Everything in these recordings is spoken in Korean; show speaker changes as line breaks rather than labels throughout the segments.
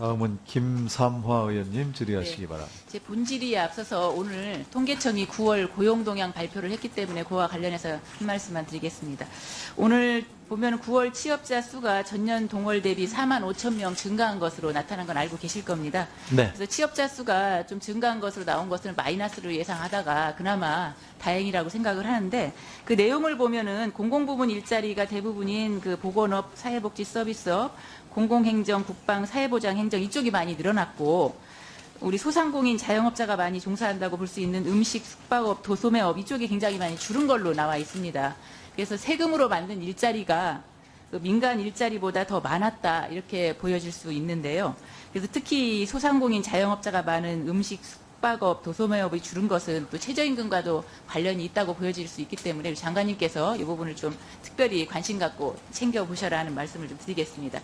다음은 김삼화 의원님 질의하시기
네.
바랍니다.
제 본질이 앞서서 오늘 통계청이 9월 고용 동향 발표를 했기 때문에 그와 관련해서 한 말씀만 드리겠습니다. 오늘 보면 9월 취업자 수가 전년 동월 대비 4만 5천 명 증가한 것으로 나타난 건 알고 계실 겁니다.
네.
그래서 취업자 수가 좀 증가한 것으로 나온 것을 마이너스로 예상하다가 그나마 다행이라고 생각을 하는데 그 내용을 보면은 공공부문 일자리가 대부분인 그 보건업, 사회복지 서비스업, 공공행정, 국방, 사회보장 행정 이쪽이 많이 늘어났고 우리 소상공인 자영업자가 많이 종사한다고 볼 수 있는 음식, 숙박업, 도소매업 이쪽이 굉장히 많이 줄은 걸로 나와 있습니다. 그래서 세금으로 만든 일자리가 그 민간 일자리보다 더 많았다 이렇게 보여질 수 있는데요. 그래서 특히 소상공인 자영업자가 많은 음식, 숙박업, 도소매업이 줄은 것은 또 최저임금과도 관련이 있다고 보여질 수 있기 때문에 장관님께서 이 부분을 좀 특별히 관심 갖고 챙겨 보셔라 하는 말씀을 좀 드리겠습니다.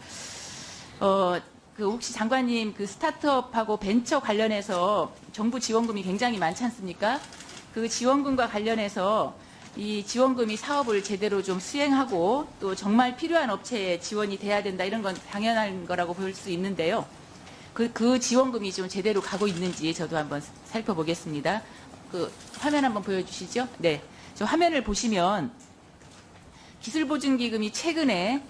어, 그 혹시 장관님 그 스타트업하고 벤처 관련해서 정부 지원금이 굉장히 많지 않습니까? 그 지원금과 관련해서 이 지원금이 사업을 제대로 좀 수행하고 또 정말 필요한 업체에 지원이 돼야 된다 이런 건 당연한 거라고 볼 수 있는데요. 그, 그 지원금이 좀 제대로 가고 있는지 저도 한번 살펴보겠습니다. 그 화면 한번 보여주시죠. 네. 저 화면을 보시면 기술보증기금이 최근에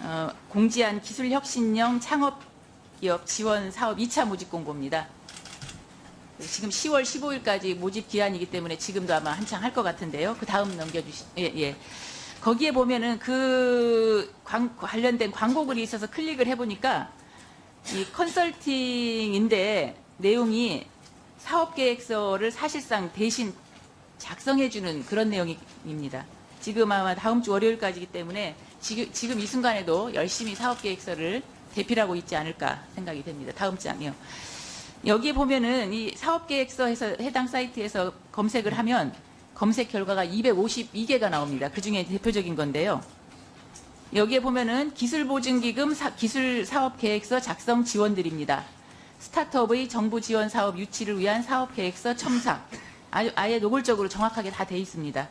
어, 공지한 기술혁신형 창업기업 지원 사업 2차 모집 공고입니다. 지금 10월 15일까지 모집 기한이기 때문에 지금도 아마 한창 할 것 같은데요. 그 다음 넘겨주시, 예, 예. 거기에 보면은 그 광- 관련된 광고글이 있어서 클릭을 해보니까 이 컨설팅인데 내용이 사업계획서를 사실상 대신 작성해주는 그런 내용입니다. 지금 아마 다음 주 월요일까지이기 때문에 지금, 지금 이 순간에도 열심히 사업계획서를 대필하고 있지 않을까 생각이 됩니다. 다음 장이요. 여기에 보면은 이 사업계획서에서 해당 사이트에서 검색을 하면 검색 결과가 252개가 나옵니다. 그 중에 대표적인 건데요. 여기에 보면은 기술보증기금 사- 기술사업계획서 작성 지원드립니다. 스타트업의 정부 지원 사업 유치를 위한 사업계획서 첨삭. 아주 아예 노골적으로 정확하게 다 돼 있습니다.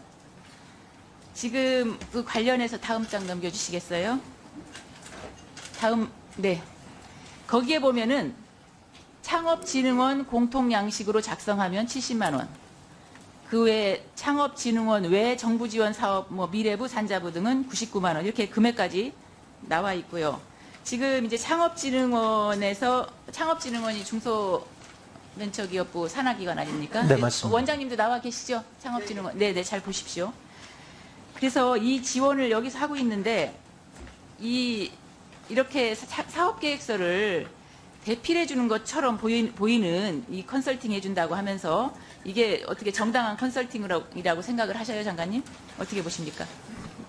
지금 그 관련해서 다음 장 넘겨주시겠어요? 다음 네 거기에 보면은 창업진흥원 공통 양식으로 작성하면 70만 원. 그 외에 창업진흥원 외 정부 지원 사업 뭐 미래부 산자부 등은 99만 원 이렇게 금액까지 나와 있고요. 지금 이제 창업진흥원에서 창업진흥원이 중소 벤처기업부 산하기관 아닙니까?
네, 맞습니다.
원장님도 나와 계시죠? 창업진흥원. 네, 네, 잘 보십시오. 그래서 이 지원을 여기서 하고 있는데 이 이렇게 사- 사업 계획서를 대필해 주는 것처럼 보이, 보이 는 이 컨설팅 해준다고 하면서 이게 어떻게 정당한 컨설팅이라고 생각을 하셔요, 장관님? 어떻게 보십니까?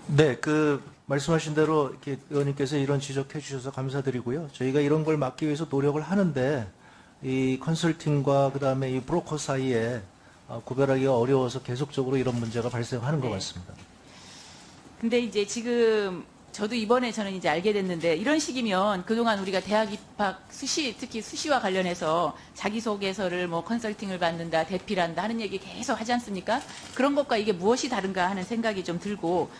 네, 그 말씀하신 대로 이렇게 의원님께서 이런 지적해 주셔서 감사드리고요. 저희가 이런 걸 막기 위해서 노력을 하는데 이 컨설팅과 그다음에 이 브로커 사이에 어, 구별하기가 어려워서 계속적으로 이런 문제가 발생하는 것
네.
같습니다.
근데 이제 지금 저도 이번에 저는 이제 알게 됐는데 이런 식이면 그동안 우리가 대학 입학 수시 특히 수시와 관련해서 자기소개서를 뭐 컨설팅을 받는다 대필한다 하는 얘기 계속 하지 않습니까? 그런 것과 이게 무엇이 다른가 하는 생각이 좀 들고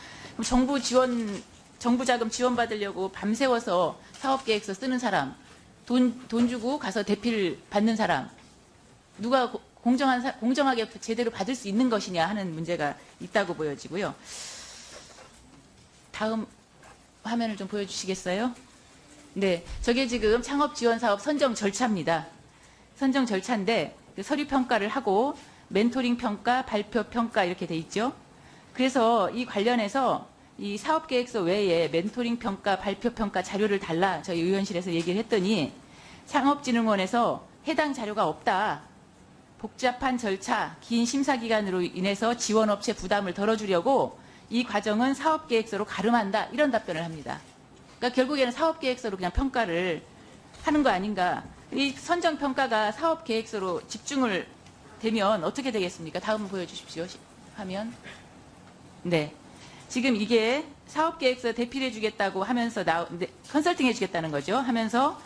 정부 지원 정부 자금 지원 받으려고 밤새워서 사업 계획서 쓰는 사람 돈 돈 주고 가서 대필 받는 사람 누가 고- 공정한 사- 공정하게 제대로 받을 수 있는 것이냐 하는 문제가 있다고 보여지고요. 다음 화면을 좀 보여주시겠어요? 네, 저게 지금 창업 지원 사업 선정 절차입니다. 선정 절차인데 그 서류 평가를 하고 멘토링 평가, 발표 평가 이렇게 돼 있죠. 그래서 이 관련해서 이 사업 계획서 외에 멘토링 평가, 발표 평가 자료를 달라 저희 의원실에서 얘기를 했더니 창업진흥원에서 해당 자료가 없다. 복잡한 절차, 긴 심사 기간으로 인해서 지원업체 부담을 덜어주려고 이 과정은 사업계획서로 가름한다 이런 답변을 합니다. 그러니까 결국에는 사업계획서로 그냥 평가를 하는 거 아닌가? 이 선정 평가가 사업계획서로 집중을 되면 어떻게 되겠습니까? 다음 보여주십시오. 시- 화면. 네. 지금 이게 사업계획서 대필해 주겠다고 하면서 나 네, 컨설팅 해 주겠다는 거죠. 하면서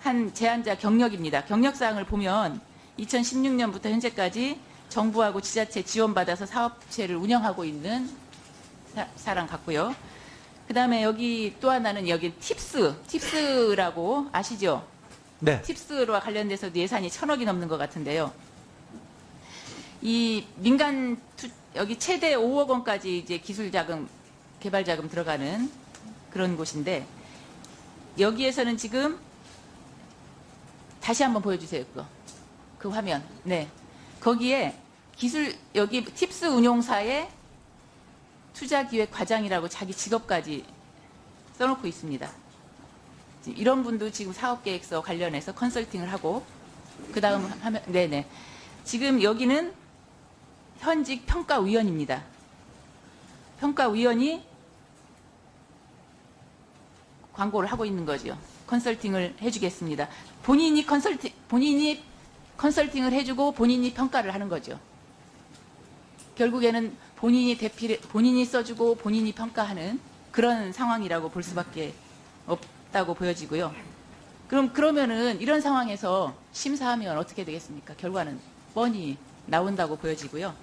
한 제안자 경력입니다. 경력사항을 보면 2016년부터 현재까지 정부하고 지자체 지원받아서 사업체를 운영하고 있는 사, 사람 같고요. 그 다음에 여기 또 하나는 여기 팁스, 팁스라고 아시죠?
네.
팁스와 관련돼서도 예산이 천억이 넘는 것 같은데요. 이 민간 투, 여기 최대 5억 원까지 이제 기술 자금, 개발 자금 들어가는 그런 곳인데 여기에서는 지금 다시 한번 보여주세요 그거 그 화면 네 거기에 기술 여기 팁스 운용사의 투자기획 과장이라고 자기 직업까지 써놓고 있습니다. 이런 분도 지금 사업계획서 관련해서 컨설팅을 하고 그 다음 하면 네네 지금 여기는 현직 평가위원입니다. 평가위원이 광고를 하고 있는 거죠. 컨설팅을 해주겠습니다. 본인이 컨설팅 본인이 컨설팅을 해주고 본인이 평가를 하는 거죠. 결국에는 본인이 대필 본인이 써주고 본인이 평가하는 그런 상황이라고 볼 수밖에 없다고 보여지고요. 그럼 그러면은 이런 상황에서 심사하면 어떻게 되겠습니까? 결과는 뻔히 나온다고 보여지고요.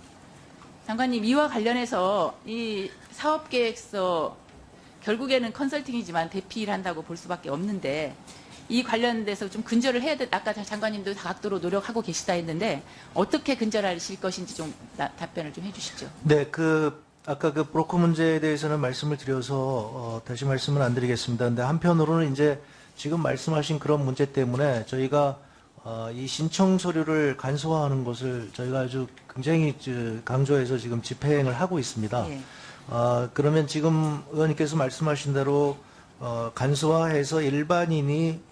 장관님 이와 관련해서 이 사업계획서 결국에는 컨설팅이지만 대피를 한다고 볼 수밖에 없는데 이 관련돼서 좀 근절을 해야 돼. 아까 장관님도 다각도로 노력하고 계시다 했는데 어떻게 근절하실 것인지 좀 나- 답변을 좀 해주시죠.
네, 그 아까 그 브로커 문제에 대해서는 말씀을 드려서 어, 다시 말씀을 안 드리겠습니다. 근데 한편으로는 이제 지금 말씀하신 그런 문제 때문에 저희가 어, 이 신청 서류를 간소화하는 것을 저희가 아주 굉장히 저, 강조해서 지금 집행을 하고 있습니다.
예.
어, 그러면 지금 의원님께서 말씀하신 대로 어, 간소화해서 일반인이 어,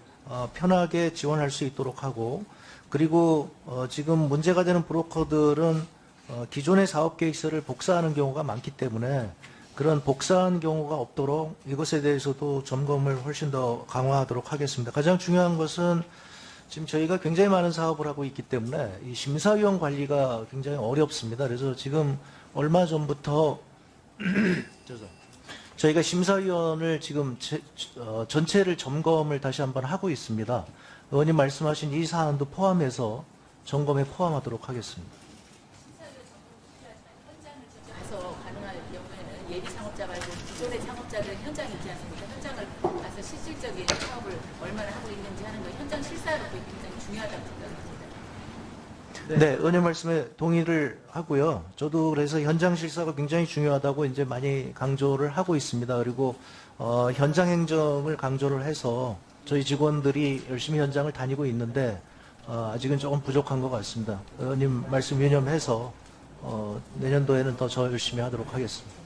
편하게 지원할 수 있도록 하고 그리고 어, 지금 문제가 되는 브로커들은 어, 기존의 사업 계획서를 복사하는 경우가 많기 때문에 그런 복사한 경우가 없도록 이것에 대해서도 점검을 훨씬 더 강화하도록 하겠습니다. 가장 중요한 것은 지금 저희가 굉장히 많은 사업을 하고 있기 때문에 이 심사위원 관리가 굉장히 어렵습니다. 그래서 지금 얼마 전부터. 저희가 심사위원을 지금 제- 어, 전체를 점검을 다시 한번 하고 있습니다. 의원님 말씀하신 이 사안도 포함해서 점검에 포함하도록 하겠습니다.
현장을 가서 실질적인 사업을 얼마나 하고 있는지 하는 거 현장 실사로 굉장히 중요하다고 생각합니다.
네, 의원님 말씀에 동의를 하고요. 저도 그래서 현장 실사가 굉장히 중요하다고 이제 많이 강조를 하고 있습니다. 그리고 어, 현장 행정을 강조를 해서 저희 직원들이 열심히 현장을 다니고 있는데 어, 아직은 조금 부족한 것 같습니다. 의원님 말씀 유념해서 어, 내년도에는 더 저 열심히 하도록 하겠습니다.